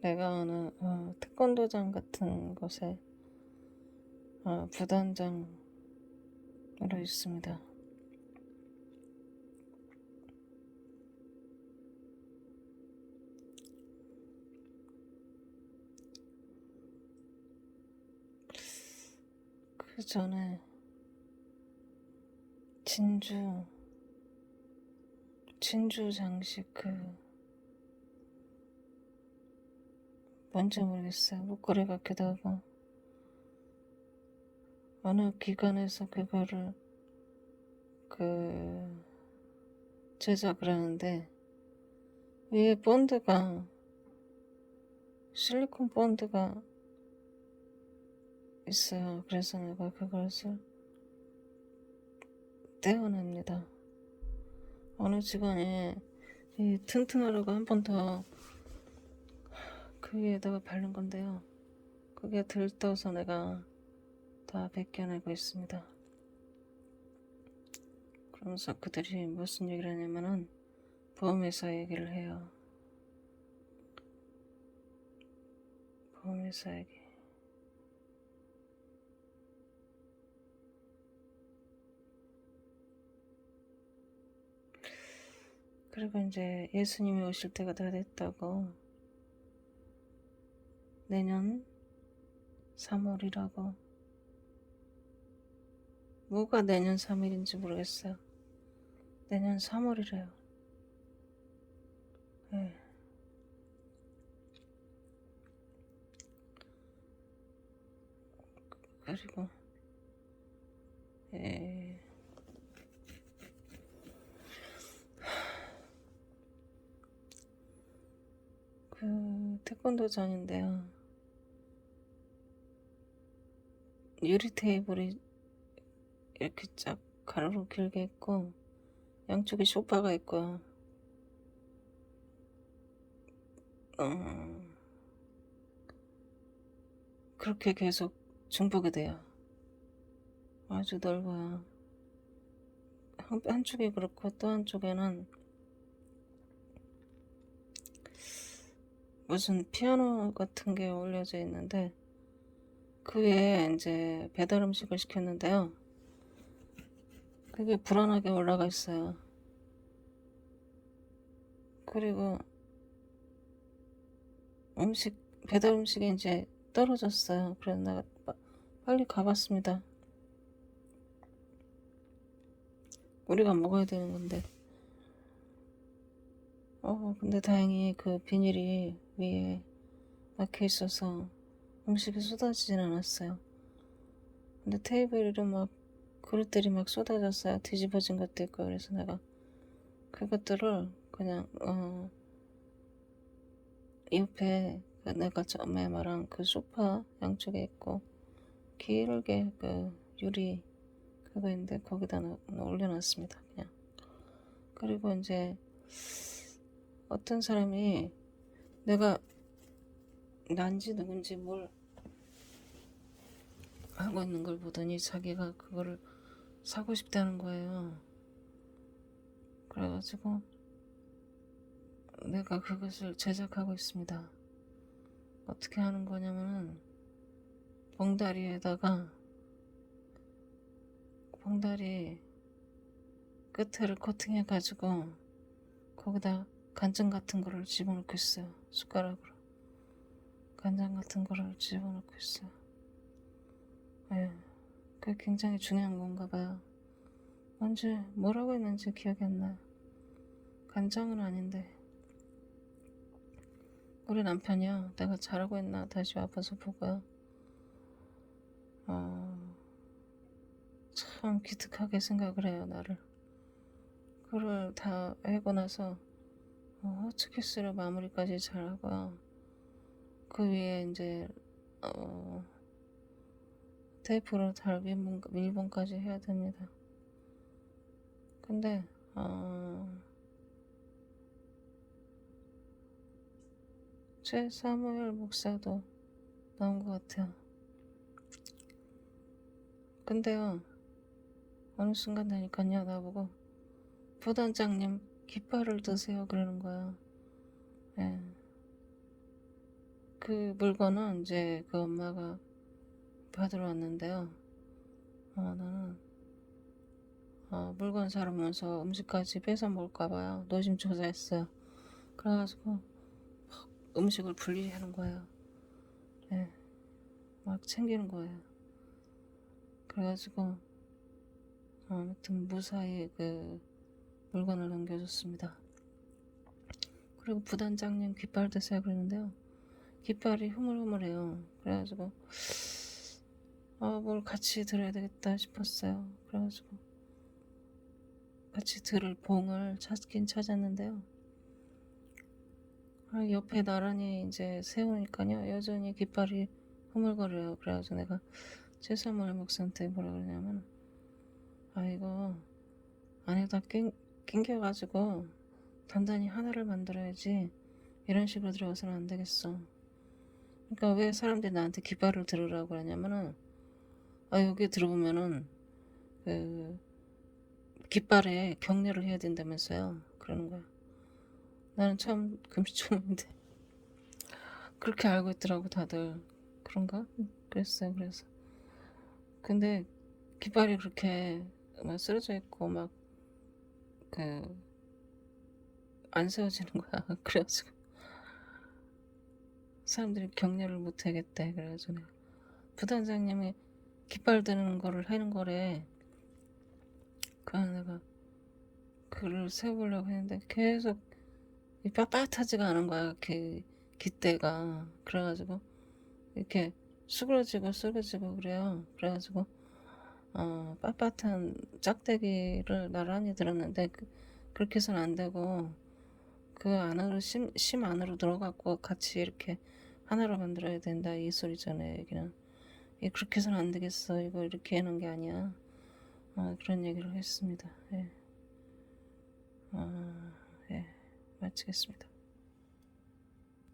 내가 아는 어, 태권도장 같은 곳에 어, 부단장으로 있습니다. 그 전에 진주 진주 장식 그 뭔지 모르겠어요. 목걸이 같기도 하고 어느 기관에서 그거를 그 제작을 하는데 위에 본드가 실리콘 본드가 있어요. 그래서 내가 그것을 떼어냅니다. 어느 직원이 이 튼튼하라고 한 번 더 그 위에다가 바른 건데요. 그게 들떠서 내가 다 벗겨내고 있습니다. 그러면서 그들이 무슨 얘기를 하냐면은 보험회사 얘기를 해요. 보험회사 얘기. 그리고 이제 예수님이 오실 때가 다 됐다고 내년 3월이라고 뭐가 내년 3일인지 모르겠어요. 내년 3월이래요. 예. 그리고 예. 그 태권도장인데요. 유리 테이블이 이렇게 쫙 가로로 길게 있고 양쪽에 소파가 있고요. 어, 그렇게 계속 중보게 돼요. 아주 넓어요. 한, 한쪽이 그렇고 또 한쪽에는 무슨 피아노 같은 게 올려져 있는데 그 위에 이제 배달 음식을 시켰는데요. 그게 불안하게 올라가 있어요. 그리고 음식 배달 음식이 이제 떨어졌어요. 그래서 내가 빠- 빨리 가봤습니다. 우리가 먹어야 되는 건데. 어, 근데 다행히 그 비닐이 위에 막혀 있어서 음식이 쏟아지진 않았어요. 근데 테이블에 막 그릇들이 막 쏟아졌어요. 뒤집어진 것도 있고 그래서 내가 그것들을 그냥 어 옆에 그 내가 처음에 말한 그 소파 양쪽에 있고 길게 그 유리 그거 있는데 거기다 놔- 올려놨습니다. 그냥 그리고 이제 어떤 사람이 내가 난지 누군지 뭘 하고 있는 걸 보더니 자기가 그거를 사고 싶다는 거예요. 그래가지고 내가 그것을 제작하고 있습니다. 어떻게 하는 거냐면은 봉다리에다가 봉다리 끝에를 코팅해 가지고 거기다 간장 같은 거를 집어넣고 있어요. 숟가락으로 간장 같은 거를 집어넣고 있어요. 예, 그게 굉장히 중요한 건가 봐요. 언제 뭐라고 했는지 기억이 안 나요. 간장은 아닌데 우리 남편이요. 내가 잘하고 있나 다시 와봐서 보고요. 어, 참 기특하게 생각을 해요, 나를. 그걸 다 하고 나서 어, 호치키스를 마무리까지 잘하고요. 그 위에 이제 어, 테이프로 달 밀봉, 밀봉까지 해야 됩니다. 근데 어, 최 사무엘 목사도 나온 것 같아요. 근데요, 어느 순간 되니까요, 나보고 부단장님 깃발을 드세요 그러는 거야. 예. 그 물건은 이제 그 엄마가 받으러 왔는데요. 어, 나는 어, 물건 사러 오면서 음식까지 뺏어 먹을까봐요. 노심초사했어요. 그래가지고 막 음식을 분리하는 거예요. 네. 막 챙기는 거예요. 그래가지고 어, 아무튼 무사히 그 물건을 넘겨줬습니다. 그리고 부단장님 깃발 드세요 그러는데요. 깃발이 흐물흐물해요. 그래가지고 아, 뭘 같이 들어야 되겠다 싶었어요. 그래가지고 같이 들을 봉을 찾긴 찾았는데요. 아, 옆에 나란히 이제 세우니까요. 여전히 깃발이 흐물거려요. 그래가지고 내가 최사물 목사한테 뭐라 그러냐면 아 이거 안에다 낑, 낑겨가지고 단단히 하나를 만들어야지 이런 식으로 들어가서는 안 되겠어. 그러니까 왜 사람들이 나한테 깃발을 들으라고 그러냐면은 아 여기 들어보면은 그 깃발에 격려를 해야 된다면서요. 그러는 거야. 나는 참 금시초문인데 그렇게 알고 있더라고 다들 그런가? 그랬어요. 그래서 근데 깃발이 그렇게 막 쓰러져 있고 막 그 안 세워지는 거야. 그래가지고 사람들이 격려를 못 하겠대. 그래가지고 부단장님이 깃발 드는 거를 하는 거래. 그래서 내가 글을 세워보려고 했는데 계속 이 빳빳하지가 않은 거야. 그 깃대가. 그래가지고 이렇게 수그러지고 수그러지고 그래요. 그래가지고 어, 빳빳한 짝대기를 나란히 들었는데 그, 그렇게 해서는 안 되고 그 안으로 심, 심 안으로 들어갖고 같이 이렇게 하나로 만들어야 된다 이 소리잖아요 여기는 이 그렇게 해서는 안 되겠어 이거 이렇게 하는 게 아니야 어, 그런 얘기를 했습니다 예. 어, 예. 마치겠습니다